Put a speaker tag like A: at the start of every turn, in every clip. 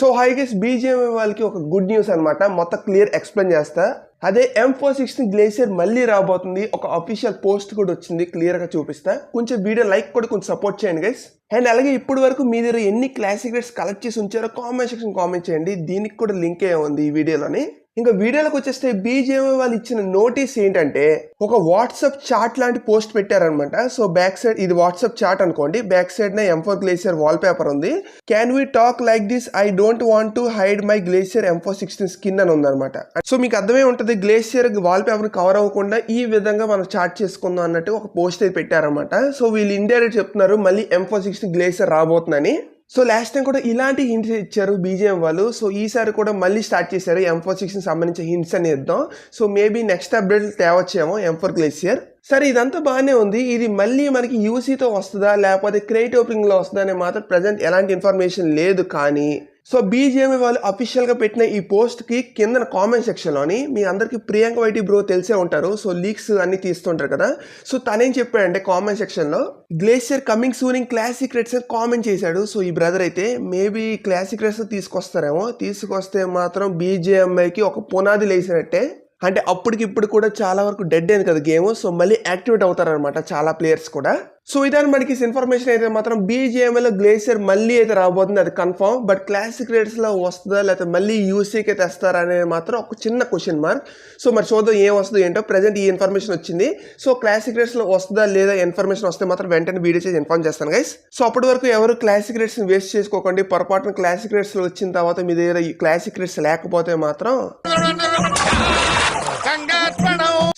A: So high guess బీజేఎంఐ వాళ్ళకి ఒక good news అనమాట మొత్తం క్లియర్ ఎక్స్ప్లెయిన్ చేస్తా. అదే ఎం ఫోర్ సిక్స్టీన్ గ్లేసియర్ మళ్ళీ రాబోతుంది. ఒక అఫీషియల్ పోస్ట్ కూడా వచ్చింది క్లియర్గా చూపిస్తా. కొంచెం వీడియో లైక్ కూడా కొంచెం సపోర్ట్ చేయండి గైస్ అండ్ అలాగే ఇప్పటి వరకు మీ దగ్గర ఎన్ని క్లాసిక్ రేట్స్ కలెక్ట్ చేసి ఉంచారో కామెంట్ సెక్షన్ కామెంట్ చేయండి. దీనికి కూడా లింక్ ఏ ఉంది ఈ వీడియోలోని ఇంకా వీడియోలోకి వచ్చేస్తే బీజేఎంఐ వాళ్ళు ఇచ్చిన నోటీస్ ఏంటంటే ఒక వాట్సాప్ చాట్ లాంటి పోస్ట్ పెట్టారనమాట సో బ్యాక్ సైడ్ ఇది వాట్సాప్ చాట్ అనుకోండి. బ్యాక్ సైడ్ నే ఎంఫోర్ గ్లేసియర్ వాల్ పేపర్ ఉంది can we talk like this I don't want to hide my glacier M four sixteen skin అని ఉందన్నమాట. సో మీకు అర్థమే ఉంటుంది గ్లేసియర్ వాల్ పేపర్ కవర్ అవ్వకుండా ఈ విధంగా మనం చాట్ చేసుకుందాం అన్నట్టు ఒక పోస్ట్ అయితే పెట్టారనమాట సో వీళ్ళు ఇండైరెక్ట్ చెప్తున్నారు మళ్ళీ ఎంఫోర్ సిక్స్టీన్ గ్లేసియర్ రాబోతుందని. సో లాస్ట్ టైం కూడా ఇలాంటి హింట్స్ ఇచ్చారు బీజేఎం వాళ్ళు. సో ఈసారి కూడా మళ్ళీ స్టార్ట్ చేశారు ఎం ఫోర్ సిక్స్కి సంబంధించిన హింట్స్ అని ఇద్దాం సో మేబీ నెక్స్ట్ అప్డేట్ తేవచ్చేమో ఎం ఫోర్ గ్లేసియర్ సరే ఇదంతా బాగానే ఉంది. ఇది మళ్ళీ మనకి యూసీతో వస్తుందా? లేకపోతే క్రెడిట్ ఓపెనింగ్లో వస్తుందా అనే మాత్రం ప్రజెంట్ ఎలాంటి ఇన్ఫర్మేషన్ లేదు కానీ సో బీజేఎంఐ వాళ్ళు అఫీషియల్గా పెట్టిన ఈ పోస్ట్కి కింద కామెంట్ సెక్షన్లోని మీ అందరికీ ప్రియాంక వైటి బ్రో తెలిసే ఉంటారు. సో లీక్స్ అన్నీ తీస్తుంటారు కదా. సో తనేం చెప్పాడంటే కామెంట్ సెక్షన్లో glacier coming sooning classic rates అని కామెంట్ చేశాడు. సో ఈ బ్రదర్ అయితే మేబీ క్లాసిక్ రేట్స్ తీసుకొస్తారేమో. తీసుకొస్తే మాత్రం బీజేఎంఐకి ఒక పునాది లేసినట్టే అంటే అప్పటికి ఇప్పుడు కూడా చాలా వరకు డెడ్ అయింది కదా గేమ్ సో మళ్ళీ యాక్టివేట్ అవుతారనమాట చాలా ప్లేయర్స్ కూడా. సో ఇదాని మనకి ఇన్ఫర్మేషన్ అయితే మాత్రం బీజేఎంఏలో గ్లేసియర్ మళ్ళీ అయితే రాబోతుంది అది కన్ఫర్మ్ బట్ క్లాసిక్ రేట్స్లో వస్తుందా లేకపోతే మళ్ళీ యూసీకి అయితే తెస్తారా అనేది మాత్రం ఒక చిన్న క్వశ్చన్ మార్క్ సో మరి చూద్దాం ఏం వస్తుందో ఏంటో. ప్రజెంట్ ఈ ఇన్ఫర్మేషన్ వచ్చింది. సో క్లాసిక్ రేట్స్లో వస్తుందా లేదా ఇన్ఫర్మేషన్ వస్తే మాత్రం వెంటనే వీడియో చేసి ఇన్ఫార్మ్ చేస్తాను గైస్ సో అప్పటి వరకు ఎవరు క్లాసిక్ రేట్స్ని వేస్ట్ చేసుకోకండి. పొరపాటున క్లాసిక్ రేట్స్లో వచ్చిన తర్వాత మీ దగ్గర ఈ క్లాసిక్ రేట్స్ లేకపోతే మాత్రం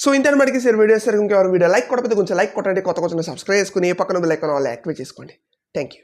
A: సో ఇంటర్ మటుకి సార్ వీడియో సార్ ఇంకెవరు వీడియో లైక్ కొట్టకపోతే కొంచెం లైక్ కొట్టండి కొత్త కొంచెం సబ్స్క్రైబ్ చేసుకుని ఏ పక్కన లైక్ వాళ్ళు యాక్టివేట్ చేసుకోండి. Thank you